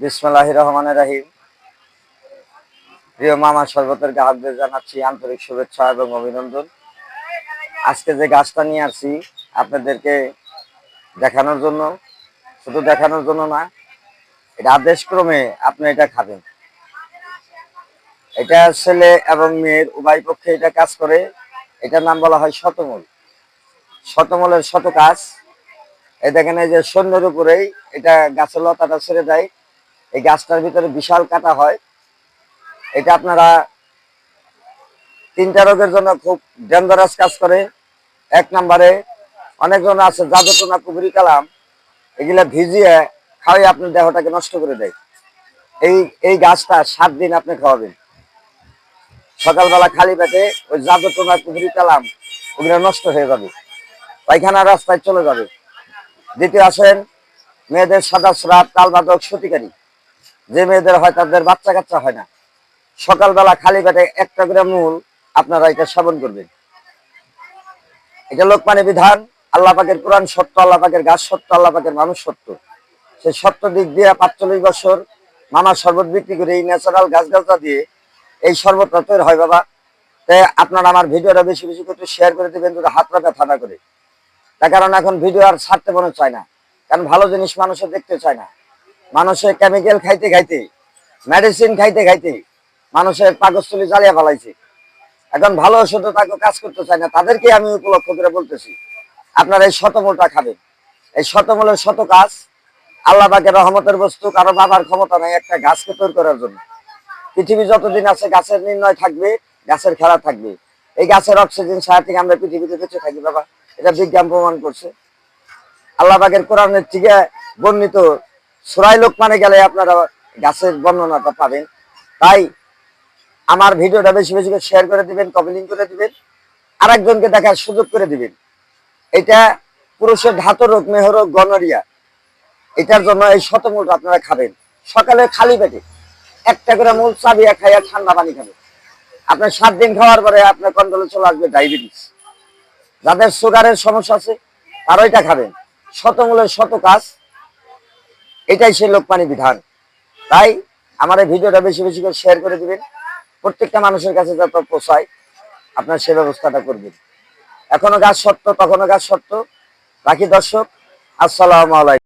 বিসমুল্লাহ রহমান রাহিম প্রিয় মামা শরবতের গ্রাহকদের জানাচ্ছি আন্তরিক শুভেচ্ছা এবং অভিনন্দন। আজকে যে গাছটা নিয়ে আপনাদেরকে দেখানোর জন্য, শুধু দেখানোর জন্য না, এটা আপনি এটা খাবেন। এটা ছেলে এবং মেয়ের উভয় পক্ষে এটা কাজ করে, এটার নাম বলা হয় শতমূল। শতমূলের শত কাজ এই দেখেন এই যে সৈন্যের উপরেই এটা গাছের লতাটা ছেড়ে দেয় এই গাছটার ভিতরে বিশাল কাটা হয়। এটা আপনারা তিনটা রোগের জন্য খুব ডেঞ্জারাস কাজ করে। এক নম্বরে অনেকজন আছে জাদুটনা কুবরি কালাম, এগুলা ভিজিয়ে খাওয়াই আপনার দেহটাকে নষ্ট করে দেয়। এই এই গাছটা সাত দিন আপনি খাওয়াবেন। সকালবেলা খালি পেটে ওই জাদুটনা কুবরি কালাম, ওগুলো নষ্ট হয়ে যাবে। পায়খানা রাস্তায় চলে যাবে। দ্বিতীয় আসেন, মেয়েদের সাদা স্রাব, তালবাদক, সতিকারী। যে মেয়েদের হয় তাদের বাচ্চা কাচ্চা হয় না। সকালবেলা খালি পেটে একটা করে মূল আপনারা এটা সেবন করবেন। এটা লোকমানি বিধান, আল্লাহ পাকের কোরআন সত্য, আল্লাহ পাকের গাছ সত্য, আল্লাহ পাকের মানুষ সত্য। সেই সত্য দিক দিয়ে পাঁচচল্লিশ বছর মামার শরবত বিক্রি করে এই ন্যাচারাল গাছ গাছটা দিয়ে এই শরবতটা তৈরি হয়, বাবা। তাই আপনারা আমার ভিডিওটা বেশি বেশি করে শেয়ার করে দেবেন যদি হাত রাখা, থানা করে। তার কারণ এখন ভিডিও আর ছাড়তে মনে চায় না। কারণ ভালো জিনিস মানুষে দেখতে চায় না। মানুষে কেমিক্যাল খাইতে খাইতে মেডিসিন খাইতে খাইতে মানুষের পাকস্থলী জ্বালিয়ে ফেলাইছে। এখন ভালো ওষুধ তাকে কাজ করতে চায় না, তাদেরকে আমি উপলক্ষ করে বলতেছি, আপনারা এই শতমূলটা খাবেন। এই শতমূলের শত কাজ আল্লাহ রহমতের বস্তু, কারও বাবার ক্ষমতা নাই একটা গাছকে তৈরি করার জন্য। পৃথিবী যতদিন আছে, গাছের নির্ণয় থাকবে, গাছের খেলা থাকবে। এই গাছের অক্সিজেন ছাড়া থেকে আমরা পৃথিবীতে বেঁচে থাকি, বাবা। এটা বিজ্ঞান প্রমাণ করছে। আল্লাহ পাকের কোরআনের থেকে বর্ণিত সুরাই লোক মানে গেলে আপনারা গাছের বর্ণনাটা পাবেন। তাই আমার ভিডিওটা বেশি বেশি করে শেয়ার করে দিবেন কমেন্টিং করে দিবেন আর একজনকে দেখার সুযোগ করে দিবেন। এটা পুরুষের ধাতু রোগ, মেহ গনরিয়া, এটার জন্য এই শতমূলটা আপনারা খাবেন। সকালে খালি পেটে একটা করে মূল চাবিয়া খাইয়া ঠান্ডা পানি খাবেন। আপনার সাত দিন খাওয়ার পরে আপনার কন্ট্রোলে চলে আসবে ডায়াবেটিস। যাদের সুগারের সমস্যা আছে তারা এটা খাবেন। শতমূলের শত কাজ এটাই সে লোকমানি বিধান। তাই আমার এই ভিডিওটা বেশি বেশি করে শেয়ার করে দিবেন। প্রত্যেকটা মানুষের কাছে যত পোষায় আপনার সে ব্যবস্থাটা করবেন। এখনও গাছ সত্য তখনও গাছ সত্য। বাকি দর্শক, আসসালামু আলাইকুম।